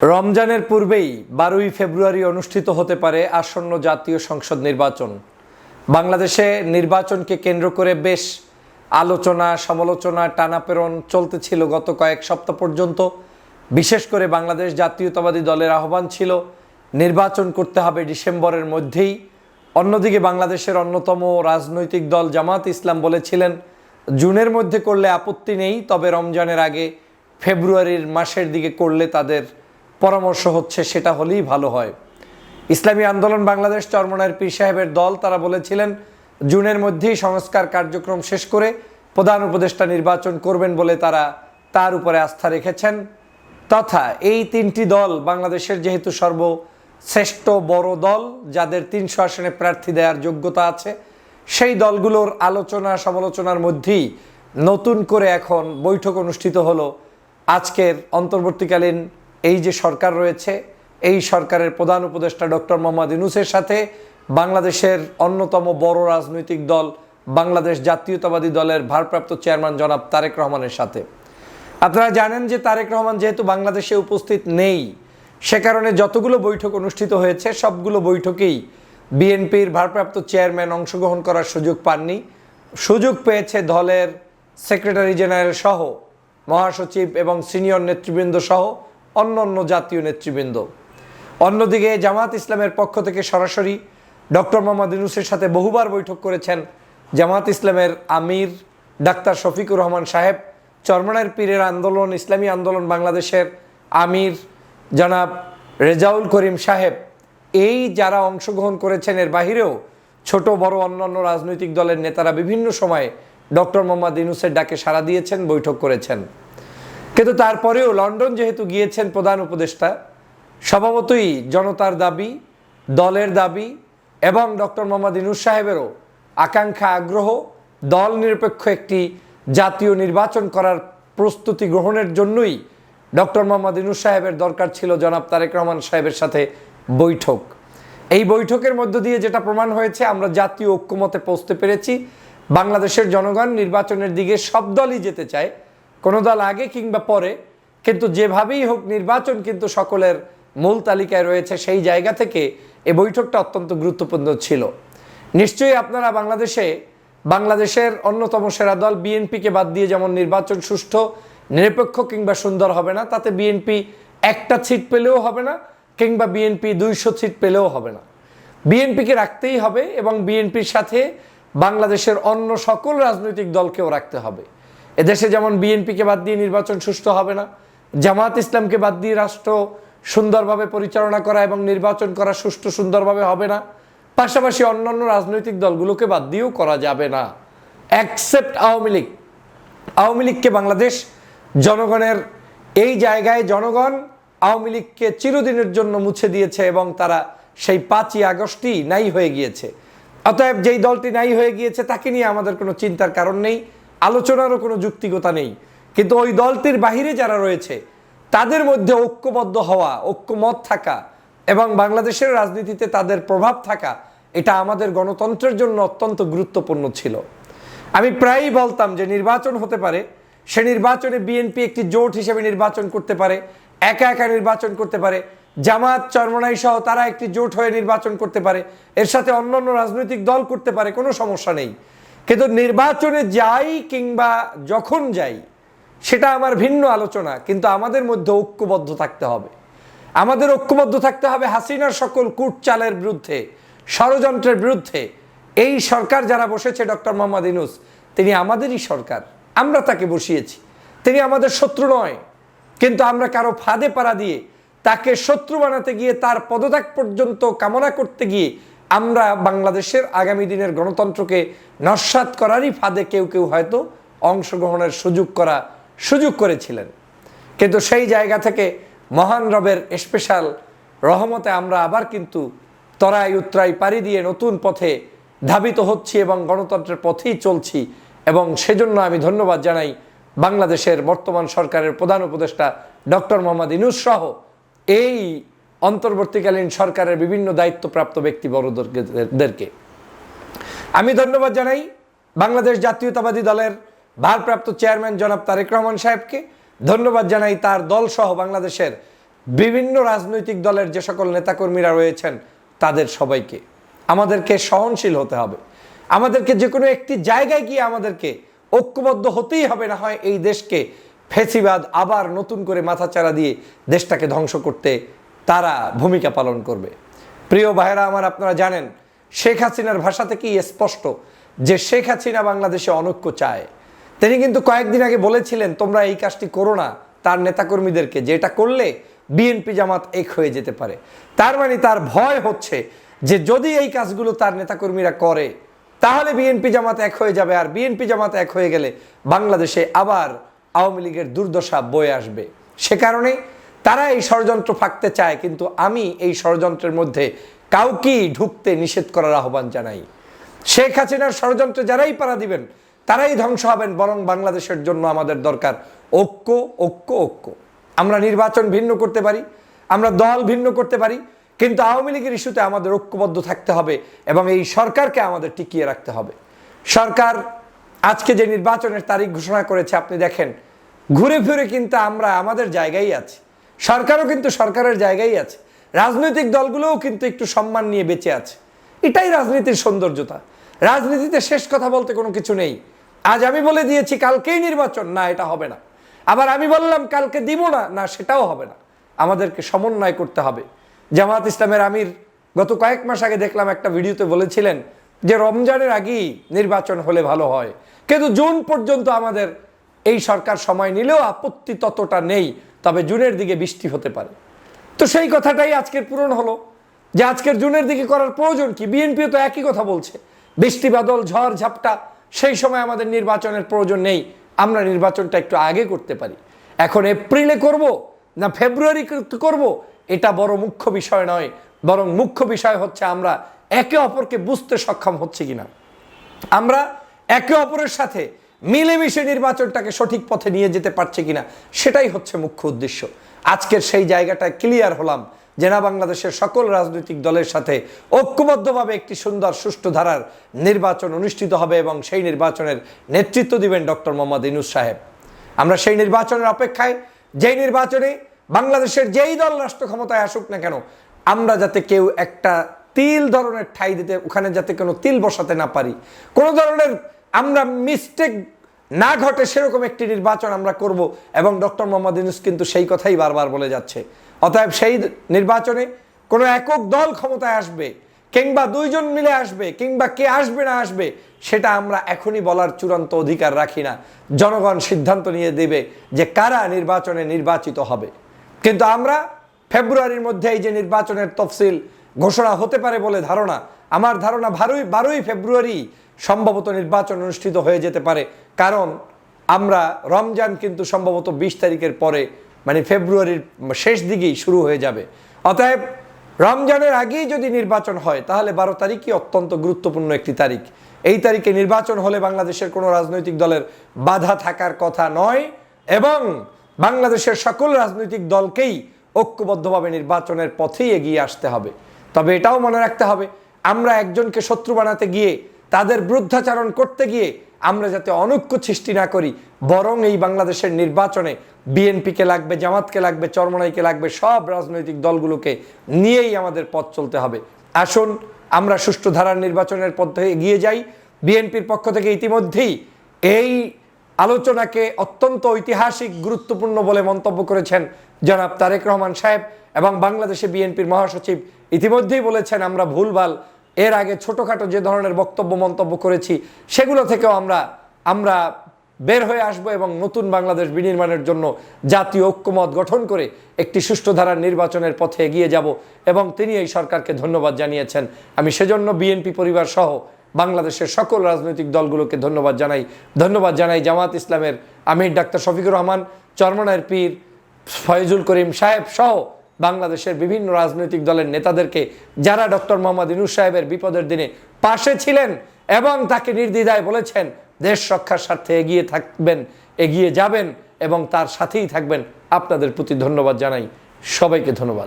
রমজানের পূর্বেই বারোই ফেব্রুয়ারি অনুষ্ঠিত হতে পারে আসন্ন জাতীয় সংসদ নির্বাচন। বাংলাদেশে নির্বাচনকে কেন্দ্র করে বেশ আলোচনা, সমালোচনা টানাপেরন চলতেছিল গত কয়েক সপ্তাহ পর্যন্ত। বিশেষ করে বাংলাদেশ জাতীয়তাবাদী দলের আহ্বান ছিল, নির্বাচন করতে হবে ডিসেম্বরের মধ্যেই। অন্যদিকে বাংলাদেশের অন্যতম রাজনৈতিক দল জামাত ইসলাম বলেছিলেন, জুনের মধ্যে করলে আপত্তি নেই, তবে রমজানের আগে ফেব্রুয়ারির মাসের দিকে করলে তাদের পরামর্শ হচ্ছে সেটা হলেই ভালো হয়। ইসলামী আন্দোলন বাংলাদেশ চরমনার পীর সাহেবের দল, তারা বলেছিলেন, জুনের মধ্যেই সংস্কার কার্যক্রম শেষ করে প্রধান উপদেষ্টা নির্বাচন করবেন বলে তারা তার উপরে আস্থা রেখেছেন। তথা এই তিনটি দল বাংলাদেশের যেহেতু সর্বশ্রেষ্ঠ বড় দল, যাদের তিনশো আসনে প্রার্থী দেওয়ার যোগ্যতা আছে, সেই দলগুলোর আলোচনা সমালোচনার মধ্যেই নতুন করে এখন বৈঠক অনুষ্ঠিত হলো আজকের অন্তর্বর্তীকালীন এই যে সরকার রয়েছে, এই সরকারের প্রধান উপদেষ্টা ডক্টর মোহাম্মদ ইউনুসের সাথে বাংলাদেশের অন্যতম বড় রাজনৈতিক দল, বাংলাদেশ জাতীয়তাবাদী দলের ভারপ্রাপ্ত চেয়ারম্যান জনাব তারেক রহমানের সাথে। আপনারা জানেন যে তারেক রহমান যেহেতু বাংলাদেশে উপস্থিত নেই, সে কারণে যতগুলো বৈঠক অনুষ্ঠিত হয়েছে, সবগুলো বৈঠকেই বিএনপির ভারপ্রাপ্ত চেয়ারম্যান অংশগ্রহণ করার সুযোগ পাননি। সুযোগ পেয়েছে দলের সেক্রেটারি জেনারেল সহ, মহাসচিব এবং সিনিয়র নেতৃবৃন্দ সহ। অন্য অন্য জাতীয় নেতৃবৃন্দ। অন্যদিকে জামাত ইসলামের পক্ষ থেকে সরাসরি ডক্টর মোহাম্মদ ইউনুসের সাথে বহুবার বৈঠক করেছেন জামাত ইসলামের আমির ডাক্তার শফিকুর রহমান সাহেব চরমনার পীরের আন্দোলন, ইসলামী আন্দোলন বাংলাদেশের আমির জনাব রেজাউল করিম সাহেব। এই যারা অংশগ্রহণ করেছেন, এর বাহিরেও ছোট, বড়, অন্যান্য রাজনৈতিক দলের নেতারা বিভিন্ন সময়ে ডক্টর মোহাম্মদ ইউনুসের ডাকে সাড়া দিয়েছেন, বৈঠক করেছেন। কিন্তু তারপরেও লন্ডন যেহেতু গিয়েছেন প্রধান উপদেষ্টা, স্বভাবতই জনতার দাবি, দলের দাবি এবং ডক্টর মোহাম্মদ ইনুস সাহেবেরও আকাঙ্ক্ষা, আগ্রহ, দল নিরপেক্ষ একটি জাতীয় নির্বাচন করার প্রস্তুতি গ্রহণের জন্যই ডক্টর মোহাম্মদ ইনুস সাহেবের দরকার ছিল জনাব তারেক রহমান সাহেবের সাথে বৈঠক। এই বৈঠকের মধ্য দিয়ে যেটা প্রমাণ হয়েছে, আমরা জাতীয় ঐক্যমতে পৌঁছতে পেরেছি। বাংলাদেশের জনগণ নির্বাচনের দিকে সব দলই যেতে চায়। কোনো দল আগে কিংবা পরে, কিন্তু যেভাবেই হোক নির্বাচন কিন্তু সকলের মূল তালিকায় রয়েছে, সেই জায়গা থেকে এই বৈঠকটা অত্যন্ত গুরুত্বপূর্ণ ছিল। নিশ্চয়ই আপনারা বাংলাদেশে, বাংলাদেশের অন্যতম সেরা দল বিএনপিকে বাদ দিয়ে যেমন নির্বাচন সুষ্ঠু, নিরপেক্ষ কিংবা সুন্দর হবে না, তাতে বিএনপি একটা সিট পেলেও হবে না, কিংবা বিএনপি দুইশো সিট পেলেও হবে না। বিএনপিকে রাখতেই হবে এবং বিএনপির সাথে বাংলাদেশের অন্য সকল রাজনৈতিক দলকেও রাখতে হবে। এদেশে যেমন বিএনপিকে বাদ দিয়ে নির্বাচন সুষ্ঠু হবে না জামাত ইসলামকে বাদ দিয়ে রাষ্ট্র সুন্দরভাবে পরিচালনা করা এবং নির্বাচন করা সুষ্ঠু সুন্দরভাবে হবে না, পাশাপাশি অন্যান্য রাজনৈতিক দলগুলোকে বাদ দিয়েও করা যাবে না। অ্যাকসেপ্ট আওয়ামী লীগ। আওয়ামী লীগকে বাংলাদেশ জনগণের এই জায়গায় জনগণ আওয়ামী লীগকে চিরদিনের জন্য মুছে দিয়েছে এবং তারা সেই পাঁচই আগস্টই নাই হয়ে গিয়েছে। অতএব যেই দলটি নাই হয়ে গিয়েছে তাকে নিয়ে আমাদের কোনো চিন্তার কারণ নেই। আলোচনারও কোনো যুক্তিকতা নেই। কিন্তু ওই দলটির বাহিরে যারা রয়েছে, তাদের মধ্যে ঐক্যবদ্ধ হওয়া, ঐক্যমত থাকা এবং বাংলাদেশের রাজনীতিতে তাদের প্রভাব থাকা, এটা আমাদের গণতন্ত্রের জন্য অত্যন্ত গুরুত্বপূর্ণ ছিল। আমি প্রায়ই বলতাম যে নির্বাচন হতে পারে, সে নির্বাচনে বিএনপি একটি জোট হিসেবে নির্বাচন করতে পারে, একা একা নির্বাচন করতে পারে, জামাত, চরমনাই সহ তারা একটি জোট হয়ে নির্বাচন করতে পারে, এর সাথে অন্যান্য রাজনৈতিক দল করতে পারে, কোনো সমস্যা নেই। কিন্তু নির্বাচনে যাই কিংবা যখন যাই, সেটা আমার ভিন্ন আলোচনা, কিন্তু আমাদের মধ্যে ঐক্যবদ্ধ থাকতে হবে। আমাদের ঐক্যবদ্ধ থাকতে হবে হাসিনার সকল কুটচালের বিরুদ্ধে, ষড়যন্ত্রের বিরুদ্ধে। এই সরকার যারা বসেছে, ডক্টর মোহাম্মদ ইনুস তিনি আমাদেরই সরকার। আমরা তাকে বসিয়েছি। তিনি আমাদের শত্রু নয়, কিন্তু আমরা কারও ফাঁদে পাড়া দিয়ে তাকে শত্রু বানাতে গিয়ে, তার পদত্যাগ পর্যন্ত কামনা করতে গিয়ে আমরা বাংলাদেশের আগামী দিনের গণতন্ত্রকে নস্বাত করারই ফাঁদে কেউ কেউ হয়তো অংশগ্রহণের সুযোগ করা সুযোগ করেছিলেন। কিন্তু সেই জায়গা থেকে মহান রবের স্পেশাল রহমতে আমরা আবার কিন্তু তরাই উত্তরাই পাড়ি দিয়ে নতুন পথে ধাবিত হচ্ছি এবং গণতন্ত্রের পথেই চলছি এবং সেজন্য আমি ধন্যবাদ জানাই বাংলাদেশের বর্তমান সরকারের প্রধান উপদেষ্টা ডক্টর মোহাম্মদ ইনুস সহ এই অন্তর্বর্তীকালীন সরকারের বিভিন্ন দায়িত্বপ্রাপ্ত ব্যক্তিবর্গদেরকে। আমি ধন্যবাদ জানাই বাংলাদেশ জাতীয়তাবাদী দলের ভারপ্রাপ্ত চেয়ারম্যান জনাব তারেক রহমান সাহেবকে। ধন্যবাদ জানাই তার দল সহ বাংলাদেশের বিভিন্ন রাজনৈতিক দলের যে সকল নেতাকর্মীরা রয়েছেন তাদের সবাইকে। আমাদেরকে সহনশীল হতে হবে। আমাদেরকে যে কোনো একটি জায়গায় গিয়ে আমাদেরকে ঐক্যবদ্ধ হতেই হবে, না হয় এই দেশকে ফেসিবাদ আবার নতুন করে মাথাচাড়া দিয়ে দেশটাকে ধ্বংস করতে তারা ভূমিকা পালন করবে। প্রিয় ভাইরা আমার আপনারা জানেন, শেখ হাসিনার ভাষা থেকেই স্পষ্ট যে শেখ হাসিনা বাংলাদেশে অনৈক্য চায়? তিনি কিন্তু কয়েকদিন আগে বলেছিলেন, তোমরা এই কাজটি করো না, তার নেতাকর্মীদেরকে, যে এটা করলে বিএনপি জামাত এক হয়ে যেতে পারে। তার মানে তার ভয় হচ্ছে যে যদি এই কাজগুলো তার নেতাকর্মীরা করে, তাহলে বিএনপি জামাত এক হয়ে যাবে, আর বিএনপি জামাত এক হয়ে গেলে বাংলাদেশে আবার আওয়ামী লীগের দুর্দশা বয়ে আসবে। সে কারণে তারা এই ষড়যন্ত্র ফাঁকতে চায়, কিন্তু আমি এই ষড়যন্ত্রের মধ্যে কাউকেই ঢুকতে নিষেধ করার আহ্বান জানাই। শেখ হাসিনার ষড়যন্ত্রে যারাই পাড়া দিবেন, তারাই ধ্বংস হবেন, বরং বাংলাদেশের জন্য আমাদের দরকার ঐক্য ঐক্য ঐক্য। আমরা নির্বাচন ভিন্ন করতে পারি, আমরা দল ভিন্ন করতে পারি, কিন্তু আওয়ামী লীগের ইস্যুতে আমাদের ঐক্যবদ্ধ থাকতে হবে এবং এই সরকারকে আমাদের টিকিয়ে রাখতে হবে। সরকার আজকে যে নির্বাচনের তারিখ ঘোষণা করেছে, আপনি দেখেন, ঘুরে ফিরে কিন্তু আমরা আমাদের জায়গায় আছি। সরকারও কিন্তু সরকারের জায়গায় আছে। রাজনৈতিক দলগুলোও কিন্তু একটু সম্মান নিয়ে বেঁচে আছে। এটাই রাজনীতির সৌন্দর্যতা। রাজনীতিতে শেষ কথা বলতে কোনো কিছু নেই। আজ আমি বলে দিয়েছি, কালকেই নির্বাচন। না, এটা হবে না। আবার আমি বললাম, কালকে দিব না। না, সেটাও হবে না। আমাদেরকে সমন্বয় করতে হবে। জামাত ইসলামের আমির গত কয়েক মাস আগে দেখলাম একটা ভিডিওতে বলেছিলেন যে, রমজানের আগেই নির্বাচন হলে ভালো হয়। কিন্তু জুন পর্যন্ত আমাদের এই সরকার সময় নিলেও আপত্তি ততটা নেই, তবে জুনের দিকে বৃষ্টি হতে পারে। তো সেই কথাটাই আজকের পূরণ হলো, যে আজকের জুনের দিকে করার প্রয়োজন কি? বিএনপিও তো একই কথা বলছে, বৃষ্টি, বাদল, ঝড়, ঝাপটা, সেই সময় আমাদের নির্বাচনের প্রয়োজন নেই, আমরা নির্বাচনটা একটু আগে করতে পারি। এখন এপ্রিলে করব না ফেব্রুয়ারি করব, এটা বড় মুখ্য বিষয় নয়, বরং মুখ্য বিষয় হচ্ছে আমরা একে অপরকে বুঝতে সক্ষম হচ্ছে কিনা। আমরা একে অপরের সাথে মিলেমিশে নির্বাচনটাকে সঠিক পথে নিয়ে যেতে পারছে কিনা, সেটাই হচ্ছে মুখ্য উদ্দেশ্য। আজকের সেই জায়গাটায় ক্লিয়ার হলাম যে না বাংলাদেশের সকল রাজনৈতিক দলের সাথে ঐক্যবদ্ধভাবে একটি সুন্দর সুষ্ঠু ধারার নির্বাচন অনুষ্ঠিত হবে এবং সেই নির্বাচনের নেতৃত্ব দিবেন ডক্টর মোহাম্মদ ইনুস সাহেব। আমরা সেই নির্বাচনের অপেক্ষায়, যেই নির্বাচনে বাংলাদেশের যেই দল রাষ্ট্র ক্ষমতায় আসুক না কেন, আমরা যাতে কেউ একটা তিল ধরনের ঠাই দিতে, ওখানে যাতে কোনো তিল বসাতে না পারি। কোনো ধরনের আমরা মিস্টেক না ঘটে সেরকম একটি নির্বাচন আমরা করব এবং ডক্টর মোহাম্মদ ইউনুস কিন্তু সেই কথাই বারবার বলে যাচ্ছে। অতএব সেই নির্বাচনে কোনো একক দল ক্ষমতায় আসবে কিংবা দুইজন মিলে আসবে কিংবা কে আসবে না আসবে, সেটা আমরা এখনই বলার চূড়ান্ত অধিকার রাখি না। জনগণ সিদ্ধান্ত নিয়ে দেবে যে কারা নির্বাচনে নির্বাচিত হবে। কিন্তু আমরা ফেব্রুয়ারির মধ্যে এই যে নির্বাচনের তফসিল ঘোষণা হতে পারে বলে ধারণা, আমার ধারণা বারোই বারোই ফেব্রুয়ারি সম্ভবত নির্বাচন অনুষ্ঠিত হয়ে যেতে পারে। কারণ আমরা রমজান কিন্তু সম্ভবত বিশ তারিখের পরে মানে ফেব্রুয়ারির শেষ দিকেই শুরু হয়ে যাবে। অতএব রমজানের আগেই যদি নির্বাচন হয়, তাহলে বারো তারিখই অত্যন্ত গুরুত্বপূর্ণ একটি তারিখ। এই তারিখে নির্বাচন হলে বাংলাদেশের কোনো রাজনৈতিক দলের বাধা থাকার কথা নয় এবং বাংলাদেশের সকল রাজনৈতিক দলকেই ঐক্যবদ্ধভাবে নির্বাচনের পথেই এগিয়ে আসতে হবে। তবে এটাও মনে রাখতে হবে, আমরা একজনকে শত্রু বানাতে গিয়ে তাদের বিরুদ্ধাচারণ করতে গিয়ে আমরা যাতে অনৈক্য সৃষ্টি না করি, বরং এই বাংলাদেশের নির্বাচনে বিএনপিকে লাগবে, জামাতকে লাগবে, চরমনাইকে লাগবে, সব রাজনৈতিক দলগুলোকে নিয়েই আমাদের পথ চলতে হবে। আসুন, আমরা সুষ্ঠু ধারার নির্বাচনের পথে এগিয়ে যাই। বিএনপির পক্ষ থেকে ইতিমধ্যেই এই আলোচনাকে অত্যন্ত ঐতিহাসিক, গুরুত্বপূর্ণ বলে মন্তব্য করেছেন জনাব তারেক রহমান সাহেব এবং বাংলাদেশে বিএনপির মহাসচিব ইতিমধ্যেই বলেছেন, আমরা ভুলভাল এর আগে ছোটোখাটো যে ধরনের বক্তব্য, মন্তব্য করেছি, সেগুলো থেকেও আমরা আমরা বের হয়ে আসব এবং নতুন বাংলাদেশ বিনির্মাণের জন্য জাতীয় ঐক্যমত গঠন করে একটি সুষ্ঠু ধারার নির্বাচনের পথে এগিয়ে যাব এবং তিনি এই সরকারকে ধন্যবাদ জানিয়েছেন। আমি সেজন্য বিএনপি পরিবার সহ বাংলাদেশের সকল রাজনৈতিক দলগুলোকে ধন্যবাদ জানাই। ধন্যবাদ জানাই জামাত ইসলামের আমির ডাক্তার শফিকুর রহমান চরমনায়ের পীর ফয়জুল করিম সাহেব সহ বাংলাদেশের বিভিন্ন রাজনৈতিক দলের নেতাদেরকে, যারা ডক্টর মোহাম্মদ ইনুস সাহেবের বিপদের দিনে পাশে ছিলেন এবং তাকে নির্দ্বিধায় বলেছেন, দেশ রক্ষার স্বার্থে এগিয়ে থাকবেন, এগিয়ে যাবেন এবং তার সাথেই থাকবেন। আপনাদের প্রতি ধন্যবাদ জানাই। সবাইকে ধন্যবাদ।